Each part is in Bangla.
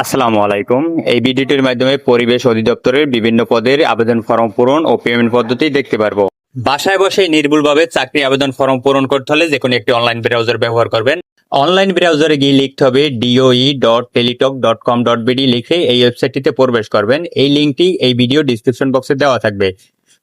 আসসালামু আলাইকুম। এই ভিডিওটির মাধ্যমে পরিবেশ অধিদপ্তরের বিভিন্ন পদের আবেদন ফর্ম পূরণ ও পেমেন্ট পদ্ধতি দেখতে পারব। বাসায় বসে নির্ভুলভাবে চাকরি আবেদন ফর্ম পূরণ করতে হলে যে কোনো একটি অনলাইন ব্রাউজার ব্যবহার করবেন। অনলাইন ব্রাউজারে গিয়ে লিখতে হবে D O E dot Teletalk dot com dot B D লিখে এই ওয়েবসাইটটিতে প্রবেশ করবেন। এই লিঙ্কটি এই ভিডিও ডিসক্রিপশন বক্সে দেওয়া থাকবে।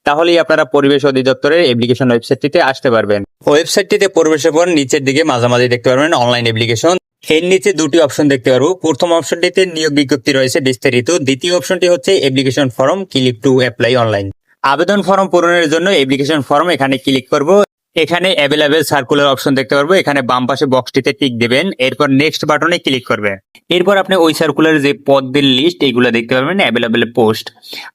তাহলেই আপনারা পরিবেশ অধিদপ্তরের অ্যাপ্লিকেশন ওয়েবসাইটটিতে আসতে পারবেন। ওয়েবসাইটটিতে প্রবেশের পর নিচের দিকে মাঝামাঝি দেখতে পারবেন অনলাইন অ্যাপ্লিকেশন। এর নিচে দুটি অপশন দেখতে পারব। প্রথম অপশনটিতে নিয়োগ বিজ্ঞপ্তি রয়েছে বিস্তারিত। দ্বিতীয় অপশনটি হচ্ছে application form click to apply online আবেদন ফর্ম পূরণের জন্য অ্যাপ্লিকেশন ফর্ম এখানে ক্লিক করব। এখানে অ্যাভেলেবেল সার্কুলার অপশন দেখতে পারব। এখানে বাম পাশে বক্সটিতে টিক দেবেন। এরপর নেক্সট বাটনে ক্লিক করবে এরপর আপনি ওই সার্কুলার যে পদের লিস্ট এগুলো দেখতে পারবেন অ্যাভেলেবেল পোস্ট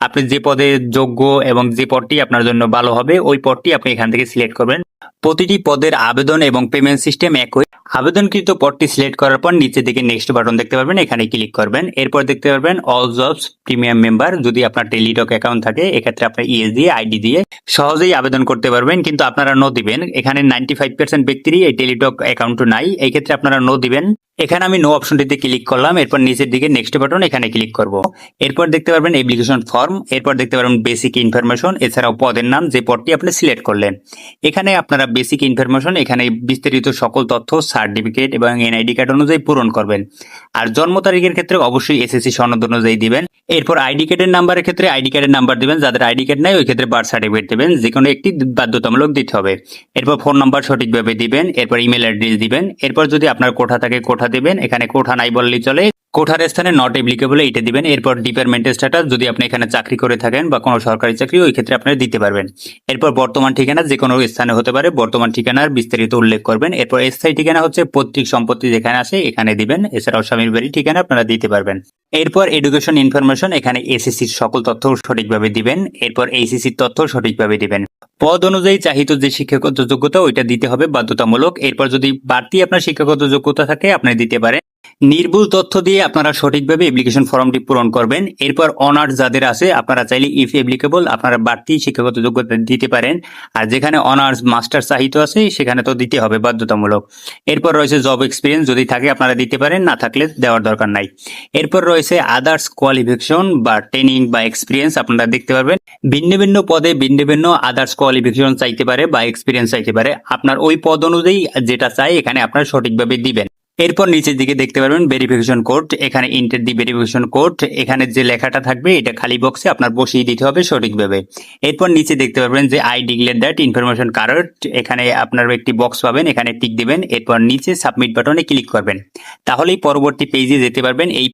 আপনি যে পদে যোগ্য এবং যে পদটি আপনার জন্য ভালো হবে, ওই পদটি আপনি এখান থেকে সিলেক্ট করবেন। প্রতিটি পদের আবেদন এবং পেমেন্ট সিস্টেম একই। আবেদনকৃত পদটি সিলেক্ট করার পর নিচে দিকে নেক্সট বাটন দেখতে পারবেন, এখানে ক্লিক করবেন। এরপর দেখতে পারবেন অল জবস প্রিমিয়াম মেম্বার যদি আপনার টেলিটক অ্যাকাউন্ট থাকে, এক্ষেত্রে আপনার ইএস দিয়ে আইডি দিয়ে সহজেই আবেদন করতে পারবেন, কিন্তু আপনারা নো দিবেন। এখানে নাইনটি ফাইভ পার্সেন্ট ব্যক্তিরই এই টেলিটক অ্যাকাউন্ট নাই এই ক্ষেত্রে আপনারা নো দিবেন। এখানে আমি নো অপশনটিতে ক্লিক করলাম, এরপর নিচের দিকে নেক্সট বাটন এখানে ক্লিক করব। এরপর দেখতে পারবেন অ্যাপ্লিকেশন ফর্ম এরপর দেখতে পারবেন বেসিক ইনফরমেশন এছাড়াও পদের নাম যে পদটি আপনি সিলেক্ট করলেন। এখানে আপনারা বেসিক ইনফরমেশন এখানে বিস্তারিত সকল তথ্য সার্টিফিকেট এবং এনআইডি কার্ড অনুযায়ী পূরণ করবেন। আর জন্ম তারিখের ক্ষেত্রে অবশ্যই এসএসসি সনদ অনুযায়ী দিবেন। এরপর আইডি কার্ডের নাম্বারের ক্ষেত্রে আইডি কার্ডের নাম্বার দিবেন, যাদের আইডি কার্ড নাই, ওই ক্ষেত্রে বার্থ সার্টিফিকেট দেবেন যে কোনো একটি বাধ্যতামূলক দিতে হবে। এরপর ফোন নাম্বার সঠিকভাবে দিবেন, এরপর ইমেল অ্যাড্রেস দিবেন, এরপর যদি আপনার কোঠা থাকে, কোঠা দিবেন এখানে কোঠা নাই বললেই চলে। কোঠার স্থানে নট এপ্লিকেবল এইটা দিবেন। এরপর ডিপার্টমেন্টের স্ট্যাটাস যদি আপনি এখানে চাকরি করে থাকেন বা কোনো সরকারি চাকরি, ওই ক্ষেত্রে আপনারা দিতে পারবেন। এরপর বর্তমান ঠিকানা যে কোনো স্থানে হতে পারে, বর্তমান ঠিকানার বিস্তারিত উল্লেখ করবেন। এরপর স্থায়ী ঠিকানা হচ্ছে পৈতৃক সম্পত্তি যেখানে আসে এখানে দিবেন। এছাড়াও স্বামীর বাড়ি ঠিকানা আপনারা দিতে পারবেন। এরপর এডুকেশন ইনফরমেশন এখানে এসএসসির সকল তথ্য সঠিকভাবে দিবেন। এরপর এইসিসির তথ্য সঠিকভাবে দিবেন। পদ অনুযায়ী চাহিত যে শিক্ষাগত যোগ্যতা, ওইটা দিতে হবে বাধ্যতামূলক। এরপর যদি বাড়তি আপনার শিক্ষাগত যোগ্যতা থাকে, আপনি দিতে পারেন। নির্ভুল তথ্য দিয়ে আপনারা সঠিকভাবে অ্যাপ্লিকেশন ফর্মটি পূরণ করবেন। এরপর অনার্স যাদের আছে, আপনারা চাইলে ইফ অ্যাপ্লিকেবল আপনারা বাড়তি শিক্ষাগত যোগ্যতা দিতে পারেন। আর যেখানে অনার্স মাস্টার চাহিত আছে, সেখানে তো দিতে হবে বাধ্যতামূলক। এরপর রয়েছে জব এক্সপিরিয়েন্স যদি থাকে আপনারা দিতে পারেন, না থাকলে দেওয়ার দরকার নাই। এরপর রয়েছে আদার্স কোয়ালিফিকেশন বা ট্রেনিং বা এক্সপিরিয়েন্স আপনারা দেখতে পারবেন। ভিন্ন ভিন্ন পদে ভিন্ন ভিন্ন আদার্স কোয়ালিফিকেশন চাইতে পারে বা এক্সপিরিয়েন্স চাইতে পারে। আপনার ওই পদ অনুযায়ী যেটা চাই, এখানে আপনারা সঠিকভাবে দিবেন। এরপর নিচের দিকে দেখতে পারবেন ভেরিফিকেশন কোড এখানে ইন্টার দি ভেরিফিকেশন কোড এখানে যে লেখাটা থাকবে এটা খালি বক্সে আপনার বসিয়ে দিতে হবে সঠিকভাবে। এরপর নিচে দেখতে পারবেন যে I declare that information card এখানে আপনার একটি বক্স পাবেন, এখানে টিক দিবেন, এরপর নিচে সাবমিট বাটনে ক্লিক করবেন। তাহলেই পরবর্তী পেজে যেতে পারবেন, এই